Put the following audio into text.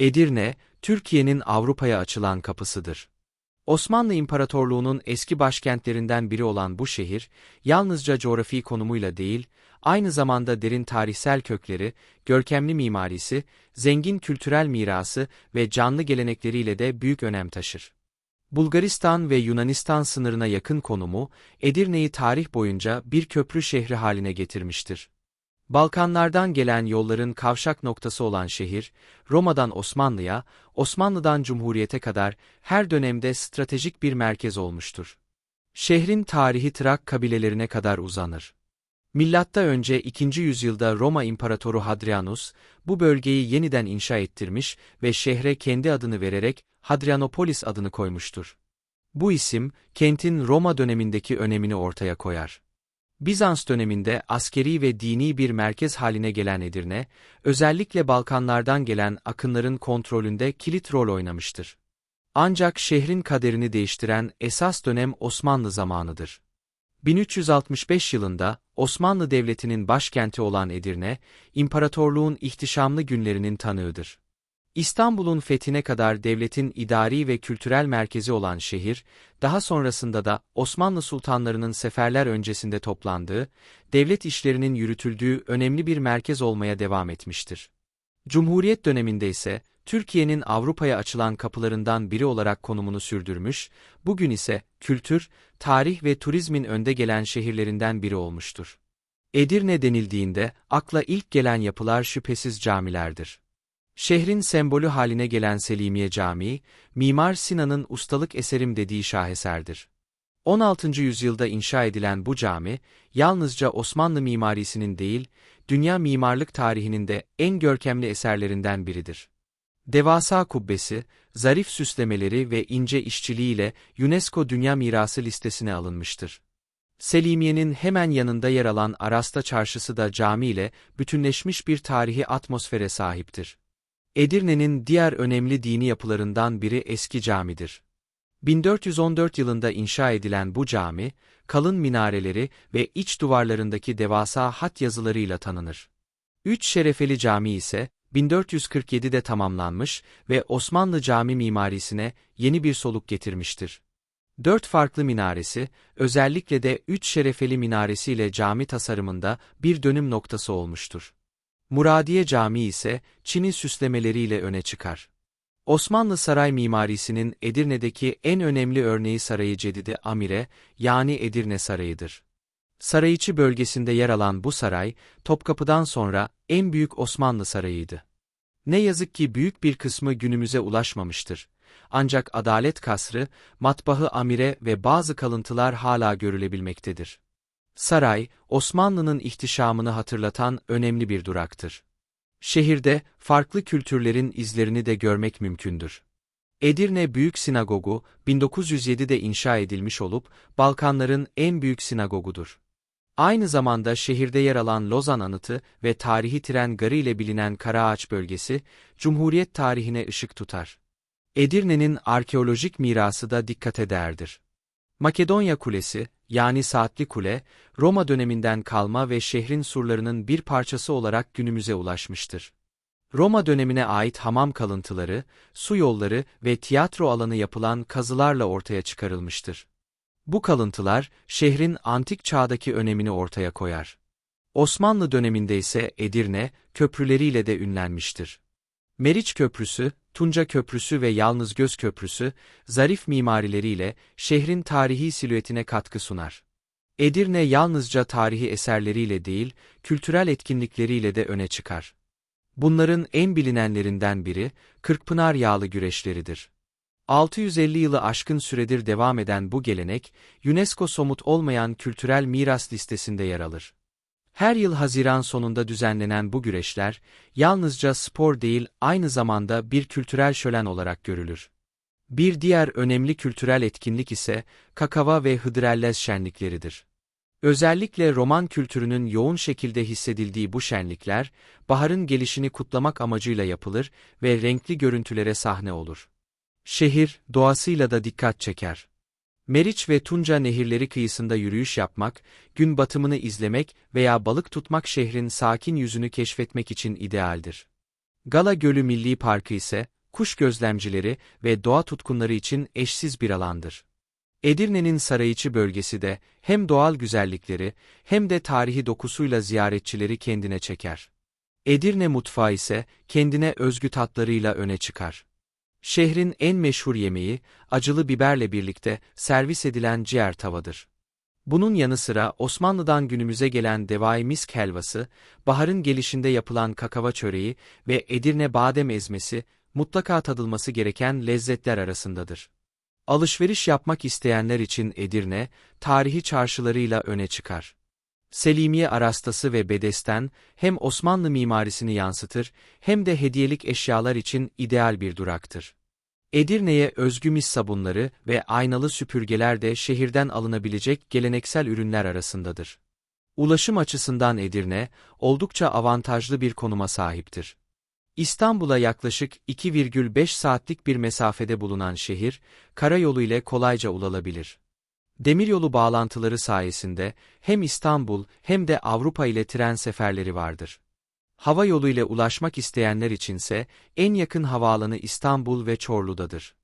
Edirne, Türkiye'nin Avrupa'ya açılan kapısıdır. Osmanlı İmparatorluğu'nun eski başkentlerinden biri olan bu şehir, yalnızca coğrafi konumuyla değil, aynı zamanda derin tarihsel kökleri, görkemli mimarisi, zengin kültürel mirası ve canlı gelenekleriyle de büyük önem taşır. Bulgaristan ve Yunanistan sınırına yakın konumu, Edirne'yi tarih boyunca bir köprü şehri haline getirmiştir. Balkanlardan gelen yolların kavşak noktası olan şehir, Roma'dan Osmanlı'ya, Osmanlı'dan Cumhuriyet'e kadar her dönemde stratejik bir merkez olmuştur. Şehrin tarihi Trak kabilelerine kadar uzanır. Milatta önce 2. yüzyılda Roma İmparatoru Hadrianus, bu bölgeyi yeniden inşa ettirmiş ve şehre kendi adını vererek Hadrianopolis adını koymuştur. Bu isim, kentin Roma dönemindeki önemini ortaya koyar. Bizans döneminde askeri ve dini bir merkez haline gelen Edirne, özellikle Balkanlardan gelen akınların kontrolünde kilit rol oynamıştır. Ancak şehrin kaderini değiştiren esas dönem Osmanlı zamanıdır. 1365 yılında Osmanlı Devleti'nin başkenti olan Edirne, imparatorluğun ihtişamlı günlerinin tanığıdır. İstanbul'un fethine kadar devletin idari ve kültürel merkezi olan şehir, daha sonrasında da Osmanlı sultanlarının seferler öncesinde toplandığı, devlet işlerinin yürütüldüğü önemli bir merkez olmaya devam etmiştir. Cumhuriyet döneminde ise, Türkiye'nin Avrupa'ya açılan kapılarından biri olarak konumunu sürdürmüş, bugün ise kültür, tarih ve turizmin önde gelen şehirlerinden biri olmuştur. Edirne denildiğinde akla ilk gelen yapılar şüphesiz camilerdir. Şehrin sembolü haline gelen Selimiye Camii, Mimar Sinan'ın ustalık eserim dediği şaheserdir. 16. yüzyılda inşa edilen bu cami, yalnızca Osmanlı mimarisinin değil, dünya mimarlık tarihinin de en görkemli eserlerinden biridir. Devasa kubbesi, zarif süslemeleri ve ince işçiliğiyle UNESCO Dünya Mirası listesine alınmıştır. Selimiye'nin hemen yanında yer alan Arasta Çarşısı da cami ile bütünleşmiş bir tarihi atmosfere sahiptir. Edirne'nin diğer önemli dini yapılarından biri eski camidir. 1414 yılında inşa edilen bu cami, kalın minareleri ve iç duvarlarındaki devasa hat yazılarıyla tanınır. Üç şerefeli cami ise, 1447'de tamamlanmış ve Osmanlı cami mimarisine yeni bir soluk getirmiştir. Dört farklı minaresi, özellikle de üç şerefeli minaresiyle cami tasarımında bir dönüm noktası olmuştur. Muradiye Camii ise Çin'i süslemeleriyle öne çıkar. Osmanlı saray mimarisinin Edirne'deki en önemli örneği Sarayı Cedide Amire yani Edirne Sarayı'dır. Sarayıçı bölgesinde yer alan bu saray, Topkapı'dan sonra en büyük Osmanlı sarayıydı. Ne yazık ki büyük bir kısmı günümüze ulaşmamıştır. Ancak Adalet Kasrı, Matbahı Amire ve bazı kalıntılar hala görülebilmektedir. Saray, Osmanlı'nın ihtişamını hatırlatan önemli bir duraktır. Şehirde farklı kültürlerin izlerini de görmek mümkündür. Edirne Büyük Sinagogu, 1907'de inşa edilmiş olup, Balkanların en büyük sinagogudur. Aynı zamanda şehirde yer alan Lozan Anıtı ve tarihi tren garı ile bilinen Karaağaç bölgesi, Cumhuriyet tarihine ışık tutar. Edirne'nin arkeolojik mirası da dikkate değerdir. Makedonya Kulesi, yani Saatli Kule, Roma döneminden kalma ve şehrin surlarının bir parçası olarak günümüze ulaşmıştır. Roma dönemine ait hamam kalıntıları, su yolları ve tiyatro alanı yapılan kazılarla ortaya çıkarılmıştır. Bu kalıntılar, şehrin antik çağdaki önemini ortaya koyar. Osmanlı döneminde ise Edirne, köprüleriyle de ünlenmiştir. Meriç Köprüsü, Tunca Köprüsü ve Yalnız Göz Köprüsü, zarif mimarileriyle şehrin tarihi silüetine katkı sunar. Edirne yalnızca tarihi eserleriyle değil, kültürel etkinlikleriyle de öne çıkar. Bunların en bilinenlerinden biri, Kırkpınar yağlı güreşleridir. 650 yılı aşkın süredir devam eden bu gelenek, UNESCO somut olmayan kültürel miras listesinde yer alır. Her yıl Haziran sonunda düzenlenen bu güreşler, yalnızca spor değil aynı zamanda bir kültürel şölen olarak görülür. Bir diğer önemli kültürel etkinlik ise Kakava ve Hıdrellez şenlikleridir. Özellikle roman kültürünün yoğun şekilde hissedildiği bu şenlikler, baharın gelişini kutlamak amacıyla yapılır ve renkli görüntülere sahne olur. Şehir, doğasıyla da dikkat çeker. Meriç ve Tunca nehirleri kıyısında yürüyüş yapmak, gün batımını izlemek veya balık tutmak şehrin sakin yüzünü keşfetmek için idealdir. Gala Gölü Milli Parkı ise, kuş gözlemcileri ve doğa tutkunları için eşsiz bir alandır. Edirne'nin Sarayıçı bölgesi de hem doğal güzellikleri hem de tarihi dokusuyla ziyaretçileri kendine çeker. Edirne mutfağı ise kendine özgü tatlarıyla öne çıkar. Şehrin en meşhur yemeği, acılı biberle birlikte servis edilen ciğer tavadır. Bunun yanı sıra Osmanlı'dan günümüze gelen devai misk helvası, baharın gelişinde yapılan kakava çöreği ve Edirne badem ezmesi, mutlaka tadılması gereken lezzetler arasındadır. Alışveriş yapmak isteyenler için Edirne, tarihi çarşılarıyla öne çıkar. Selimiye Arastası ve Bedesten, hem Osmanlı mimarisini yansıtır, hem de hediyelik eşyalar için ideal bir duraktır. Edirne'ye özgü mis sabunları ve aynalı süpürgeler de şehirden alınabilecek geleneksel ürünler arasındadır. Ulaşım açısından Edirne, oldukça avantajlı bir konuma sahiptir. İstanbul'a yaklaşık 2,5 saatlik bir mesafede bulunan şehir, karayolu ile kolayca ulaşılabilir. Demiryolu bağlantıları sayesinde hem İstanbul hem de Avrupa ile tren seferleri vardır. Hava yolu ile ulaşmak isteyenler içinse en yakın havaalanı İstanbul ve Çorlu'dadır.